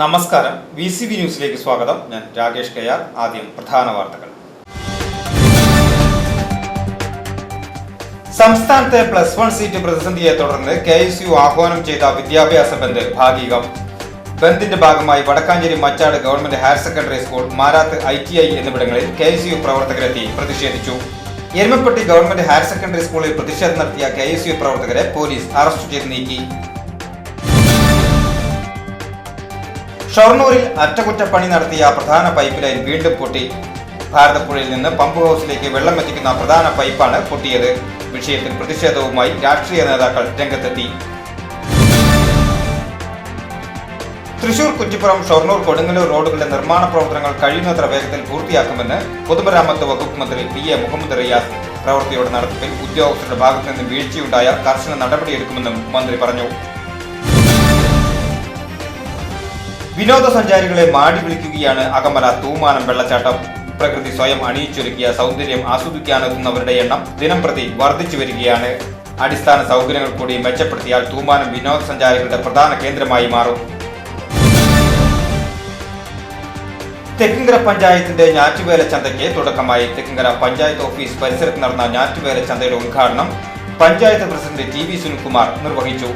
നമസ്കാരം. V C B ന്യൂസിലേക്ക് സ്വാഗതം. ഞാൻ രാകേഷ് കയ്യാർ. ആദ്യം പ്രധാന വാർത്തകൾ. സംസ്ഥാനത്തെ പ്ലസ് വൺ സീറ്റ് പ്രതിസന്ധിയെ തുടർന്ന് കെ എസ് യു ആഹ്വാനം ചെയ്ത വിദ്യാഭ്യാസ ബന്ദ് ഭാഗികം. ബന്ദിന്റെ ഭാഗമായി Vadakkanchery Machad government higher secondary school Marath I T I എന്നിവിടങ്ങളിൽ കെ എസ് യു പ്രവർത്തകരെത്തി പ്രതിഷേധിച്ചു. എരുമപ്പെട്ടി ഗവൺമെന്റ് ഹയർ സെക്കൻഡറി സ്കൂളിൽ പ്രതിഷേധം നടത്തിയ കെ എസ് യു പ്രവർത്തകരെ പോലീസ് അറസ്റ്റ് ചെയ്ത് നീക്കി. ഷൊർണൂരിൽ അറ്റകുറ്റപ്പണി നടത്തിയ പ്രധാന പൈപ്പ് ലൈൻ വീണ്ടും പൊട്ടി. ഭാരതപ്പുഴയിൽ നിന്ന് പമ്പ് ഹൗസിലേക്ക് വെള്ളം എത്തിക്കുന്ന പ്രധാന പൈപ്പാണ് പൊട്ടിയത്. വിഷയത്തിൽ പ്രതിഷേധവുമായി രാഷ്ട്രീയ നേതാക്കൾ രംഗത്തെത്തി. തൃശൂർ കുറ്റിപ്പുറം ഷൊർണൂർ കൊടുങ്ങല്ലൂർ റോഡുകളുടെ നിർമ്മാണ പ്രവർത്തനങ്ങൾ കഴിയുന്നത്ര വേഗത്തിൽ പൂർത്തിയാക്കുമെന്ന് പൊതുമരാമത്ത് വകുപ്പ് മന്ത്രി പി എ മുഹമ്മദ് റിയാസ് പ്രവൃത്തിയുടെ നടത്തിപ്പിൽ ഉദ്യോഗസ്ഥരുടെ ഭാഗത്തു നിന്ന് വീഴ്ചയുണ്ടായാൽ കർശന നടപടിയെടുക്കുമെന്നും മന്ത്രി പറഞ്ഞു. വിനോദസഞ്ചാരികളെ മാടി വിളിക്കുകയാണ് അകമല തൂമാനം വെള്ളച്ചാട്ടം. പ്രകൃതി സ്വയം അണിയിച്ചൊരുക്കിയ സൗന്ദര്യം ആസ്വദിക്കാനെത്തുന്നവരുടെ എണ്ണം ദിനം പ്രതി വർദ്ധിച്ചു വരികയാണ്. അടിസ്ഥാന സൗകര്യങ്ങൾ കൂടി മെച്ചപ്പെടുത്തിയാൽ തൂമാനം വിനോദസഞ്ചാരികളുടെ പ്രധാന കേന്ദ്രമായി മാറും. തെക്കിങ്കര പഞ്ചായത്തിന്റെ ഞാറ്റുവേല ചന്തയ്ക്ക് തുടക്കമായി. തെക്കിങ്കര പഞ്ചായത്ത് ഓഫീസ് പരിസരത്ത് നടന്ന ഞാറ്റുവേല ചന്തയുടെ ഉദ്ഘാടനം panchayat president T V Sunilkumar നിർവഹിച്ചു.